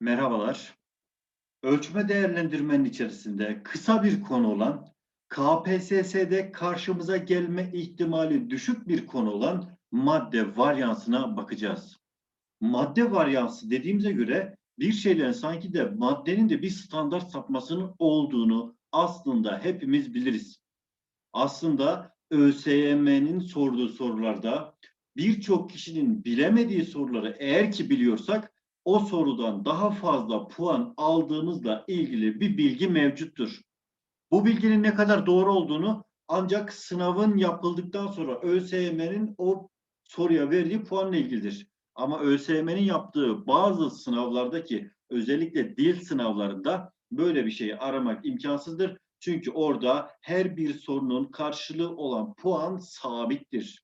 Merhabalar. Ölçme değerlendirmenin içerisinde kısa bir konu olan KPSS'de karşımıza gelme ihtimali düşük bir konu olan madde varyansına bakacağız. Madde varyansı dediğimize göre bir şeylerin sanki de maddenin de bir standart sapmasının olduğunu aslında hepimiz biliriz. Aslında ÖSYM'nin sorduğu sorularda birçok kişinin bilemediği soruları eğer ki biliyorsak o sorudan daha fazla puan aldığımızla ilgili bir bilgi mevcuttur. Bu bilginin ne kadar doğru olduğunu ancak sınavın yapıldıktan sonra ÖSYM'nin o soruya verdiği puanla ilgilidir. Ama ÖSYM'nin yaptığı bazı sınavlardaki özellikle dil sınavlarında böyle bir şeyi aramak imkansızdır. Çünkü orada her bir sorunun karşılığı olan puan sabittir.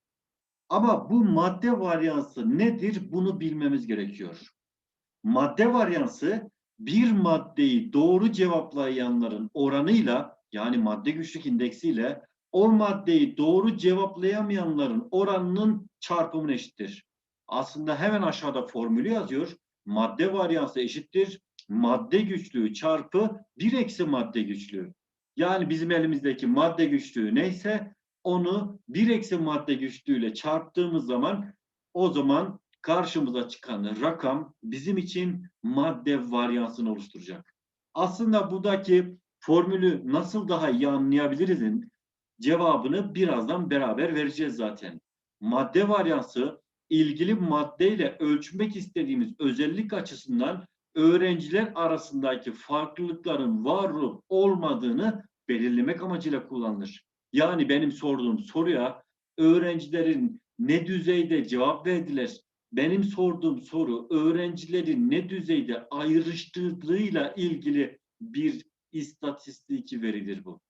Ama bu madde varyansı nedir bunu bilmemiz gerekiyor. Madde varyansı bir maddeyi doğru cevaplayanların oranıyla yani madde güçlük indeksiyle o maddeyi doğru cevaplayamayanların oranının çarpımına eşittir. Aslında hemen aşağıda formülü yazıyor. Madde varyansı eşittir. Madde güçlüğü çarpı bir eksi madde güçlüğü. Yani bizim elimizdeki madde güçlüğü neyse onu bir eksi madde güçlüğüyle çarptığımız zaman o zaman karşımıza çıkan rakam bizim için madde varyansını oluşturacak. Aslında buradaki formülü nasıl daha iyi anlayabilirizin cevabını birazdan beraber vereceğiz zaten. Madde varyansı ilgili maddeyle ölçmek istediğimiz özellik açısından öğrenciler arasındaki farklılıkların var olup olmadığını belirlemek amacıyla kullanılır. Yani benim sorduğum soruya öğrencilerin ne düzeyde cevap verdiler, benim sorduğum soru öğrencilerin ne düzeyde ayrıştırdığıyla ilgili bir istatistik veridir bu.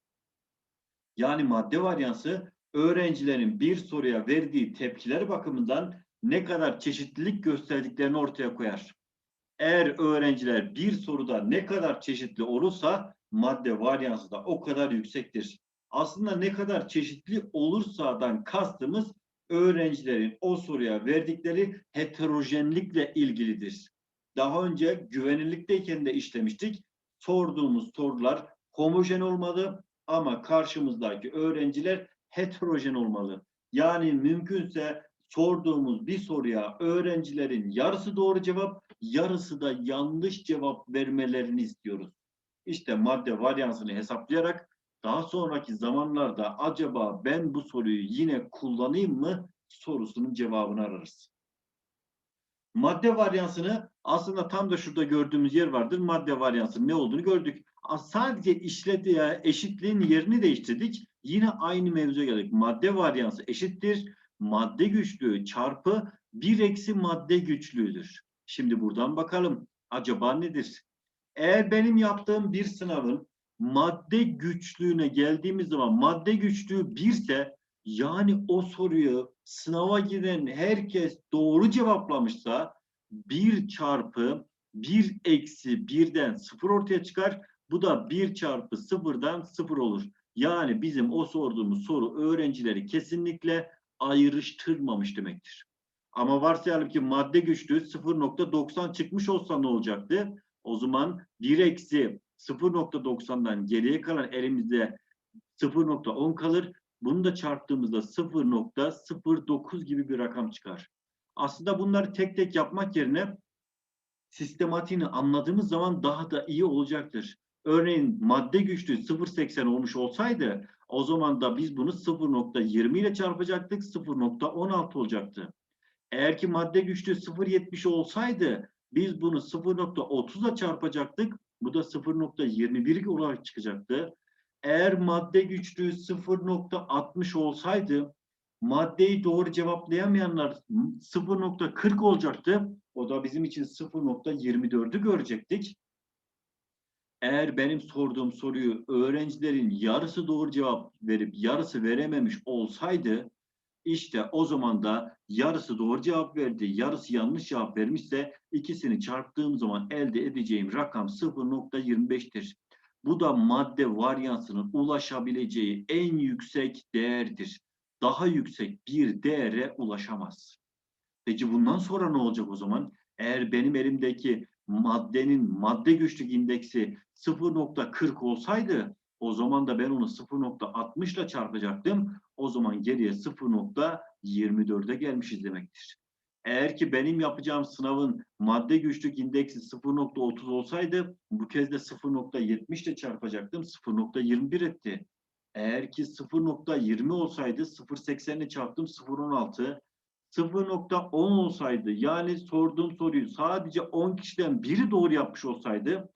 Yani madde varyansı öğrencilerin bir soruya verdiği tepkiler bakımından ne kadar çeşitlilik gösterdiklerini ortaya koyar. Eğer öğrenciler bir soruda ne kadar çeşitli olursa madde varyansı da o kadar yüksektir. Aslında ne kadar çeşitli olursadan kastımız öğrencilerin o soruya verdikleri heterojenlikle ilgilidir. Daha önce güvenilirlikteyken de işlemiştik. Sorduğumuz sorular homojen olmalı ama karşımızdaki öğrenciler heterojen olmalı. Yani mümkünse sorduğumuz bir soruya öğrencilerin yarısı doğru cevap, yarısı da yanlış cevap vermelerini istiyoruz. İşte madde varyansını hesaplayarak daha sonraki zamanlarda acaba ben bu soruyu yine kullanayım mı sorusunun cevabını ararız. Madde varyansını aslında tam da şurada gördüğümüz yer vardır. Madde varyansının ne olduğunu gördük. Sadece işlediği eşitliğin yerini değiştirdik. Yine aynı mevzuya geldik. Madde varyansı eşittir. Madde güçlüğü çarpı bir eksi madde güçlüğüdür. Şimdi buradan bakalım. Acaba nedir? Eğer benim yaptığım bir sınavın madde güçlüğüne geldiğimiz zaman madde güçlüğü birse yani o soruyu sınava giden herkes doğru cevaplamışsa bir çarpı bir eksi birden sıfır ortaya çıkar. Bu da bir çarpı sıfırdan sıfır olur. Yani bizim o sorduğumuz soru öğrencileri kesinlikle ayrıştırmamış demektir. Ama varsayalım ki madde güçlüğü 0.90 çıkmış olsa ne olacaktı? O zaman 1 eksi 0.90'dan geriye kalan elimizde 0.10 kalır. Bunu da çarptığımızda 0.09 gibi bir rakam çıkar. Aslında bunları tek tek yapmak yerine sistematiğini anladığımız zaman daha da iyi olacaktır. Örneğin madde güçlüğü 0.80 olmuş olsaydı o zaman da biz bunu 0.20 ile çarpacaktık 0.16 olacaktı. Eğer ki madde güçlüğü 0.70 olsaydı biz bunu 0.30 ile çarpacaktık. Bu da 0.21 olarak çıkacaktı. Eğer madde güçlüğü 0.60 olsaydı maddeyi doğru cevaplayamayanlar 0.40 olacaktı. O da bizim için 0.24'ü görecektik. Eğer benim sorduğum soruyu öğrencilerin yarısı doğru cevap verip yarısı verememiş olsaydı işte o zaman da yarısı doğru cevap verdi, yarısı yanlış cevap vermişse ikisini çarptığım zaman elde edeceğim rakam 0.25'tir. Bu da madde varyansının ulaşabileceği en yüksek değerdir. Daha yüksek bir değere ulaşamaz. Peki bundan sonra ne olacak o zaman? Eğer benim elimdeki maddenin madde güçlük indeksi 0.40 olsaydı o zaman da ben onu 0.60 ile çarpacaktım. O zaman geriye 0.24'e gelmişiz demektir. Eğer ki benim yapacağım sınavın madde güçlük indeksi 0.30 olsaydı bu kez de 0.70 ile çarpacaktım. 0.21 etti. Eğer ki 0.20 olsaydı 0.80 ile çarptım 0.16. 0.10 olsaydı yani sorduğum soruyu sadece 10 kişiden biri doğru yapmış olsaydı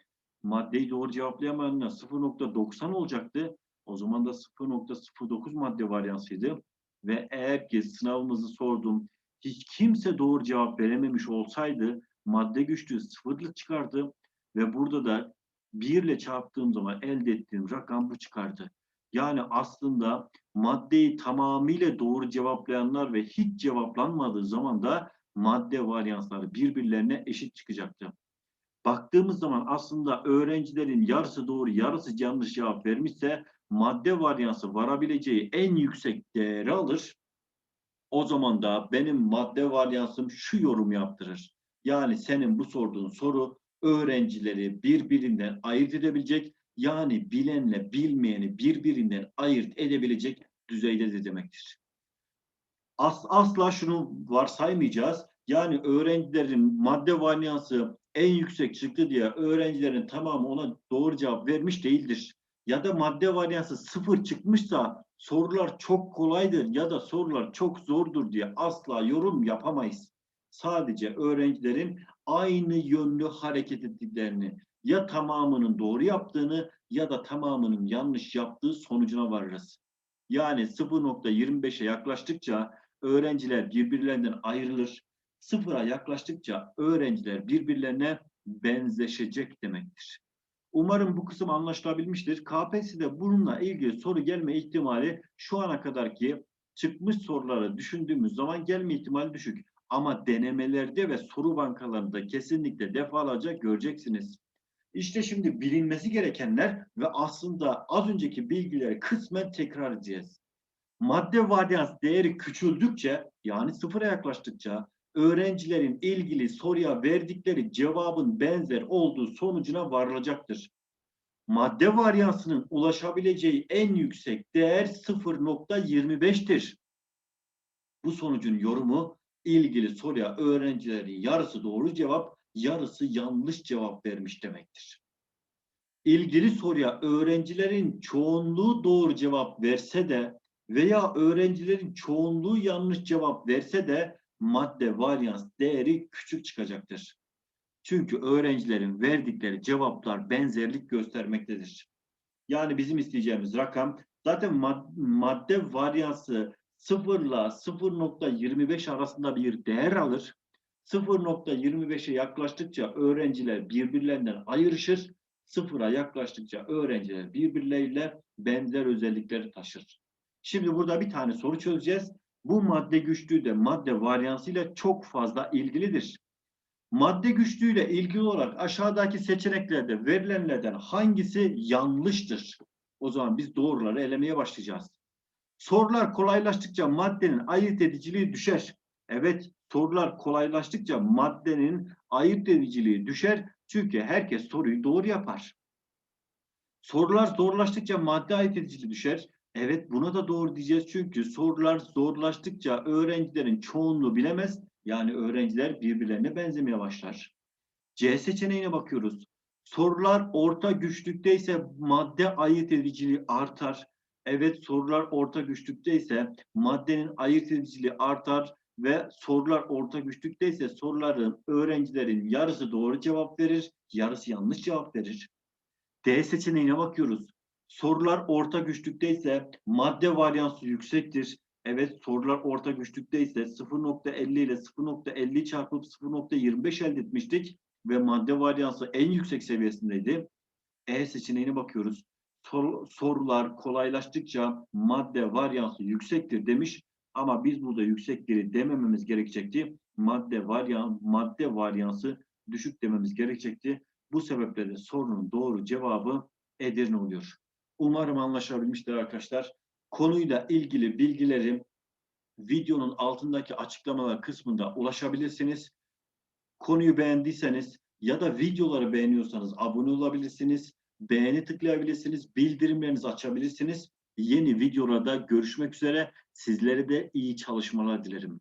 maddeyi doğru cevaplayamayanlar 0.90 olacaktı. O zaman da 0.09 madde varyansıydı. Ve eğer ki sınavımızı sordum hiç kimse doğru cevap verememiş olsaydı madde güçlüğü sıfırlı çıkardı ve burada da 1 ile çarptığım zaman elde ettiğim rakam bu çıkardı. Yani aslında maddeyi tamamıyla doğru cevaplayanlar ve hiç cevaplanmadığı zaman da madde varyansları birbirlerine eşit çıkacaktı. Baktığımız zaman aslında öğrencilerin yarısı doğru yarısı yanlış cevap vermişse madde varyansı varabileceği en yüksek değeri alır. O zaman da benim madde varyansım şu yorum yaptırır. Yani senin bu sorduğun soru öğrencileri birbirinden ayırt edebilecek yani bilenle bilmeyeni birbirinden ayırt edebilecek düzeydedir demektir. As, asla şunu varsaymayacağız. Yani öğrencilerin madde varyansı en yüksek çıktı diye öğrencilerin tamamı ona doğru cevap vermiş değildir. Ya da madde varyansı sıfır çıkmışsa sorular çok kolaydır ya da sorular çok zordur diye asla yorum yapamayız. Sadece öğrencilerin aynı yönlü hareket ettiklerini ya tamamının doğru yaptığını ya da tamamının yanlış yaptığı sonucuna varırız. Yani 0.25'e yaklaştıkça öğrenciler birbirlerinden ayrılır. Sıfıra yaklaştıkça öğrenciler birbirlerine benzeşecek demektir. Umarım bu kısım anlaşılabilmiştir. KPSS'de bununla ilgili soru gelme ihtimali şu ana kadarki çıkmış soruları düşündüğümüz zaman gelme ihtimali düşük. Ama denemelerde ve soru bankalarında kesinlikle defalarca göreceksiniz. İşte şimdi bilinmesi gerekenler ve aslında az önceki bilgileri kısmen tekrar edeceğiz. Madde varyans değeri küçüldükçe yani sıfıra yaklaştıkça öğrencilerin ilgili soruya verdikleri cevabın benzer olduğu sonucuna varılacaktır. Madde varyansının ulaşabileceği en yüksek değer 0.25'tir. Bu sonucun yorumu ilgili soruya öğrencilerin yarısı doğru cevap, yarısı yanlış cevap vermiş demektir. İlgili soruya öğrencilerin çoğunluğu doğru cevap verse de veya öğrencilerin çoğunluğu yanlış cevap verse de madde varyans değeri küçük çıkacaktır. Çünkü öğrencilerin verdikleri cevaplar benzerlik göstermektedir. Yani bizim isteyeceğimiz rakam zaten madde varyansı 0 ile 0.25 arasında bir değer alır. 0.25'e yaklaştıkça öğrenciler birbirlerinden ayrışır. Sıfıra yaklaştıkça öğrenciler birbirleriyle benzer özellikleri taşır. Şimdi burada bir tane soru çözeceğiz. Bu madde güçlüğü de madde varyansıyla çok fazla ilgilidir. Madde güçlüğüyle ilgili olarak aşağıdaki seçeneklerde verilenlerden hangisi yanlıştır? O zaman biz doğruları elemeye başlayacağız. Sorular kolaylaştıkça maddenin ayırt ediciliği düşer. Evet, sorular kolaylaştıkça maddenin ayırt ediciliği düşer. Çünkü herkes soruyu doğru yapar. Sorular zorlaştıkça madde ayırt ediciliği düşer. Evet buna da doğru diyeceğiz çünkü sorular zorlaştıkça öğrencilerin çoğunluğu bilemez. Yani öğrenciler birbirlerine benzemeye başlar. C seçeneğine bakıyoruz. Sorular orta güçlükteyse madde ayırt ediciliği artar. Evet sorular orta güçlükteyse maddenin ayırt ediciliği artar ve sorular orta güçlükteyse soruların öğrencilerin yarısı doğru cevap verir, yarısı yanlış cevap verir. D seçeneğine bakıyoruz. Sorular orta güçlükteyse madde varyansı yüksektir. Evet sorular orta güçlükteyse 0.50 ile 0.50 çarpıp 0.25 elde etmiştik ve madde varyansı en yüksek seviyesindeydi. E seçeneğine bakıyoruz. Sor, sorular kolaylaştıkça madde varyansı yüksektir demiş ama biz burada yüksekleri demememiz gerekecekti. Madde varyan madde varyansı düşük dememiz gerekecekti. Bu sebeple de sorunun doğru cevabı Edirne oluyor. Umarım anlaşabilmiştir arkadaşlar. Konuyla ilgili bilgileri videonun altındaki açıklamalar kısmında ulaşabilirsiniz. Konuyu beğendiyseniz ya da videoları beğeniyorsanız abone olabilirsiniz. Beğeni tıklayabilirsiniz. Bildirimlerinizi açabilirsiniz. Yeni videolarda görüşmek üzere. Sizlere de iyi çalışmalar dilerim.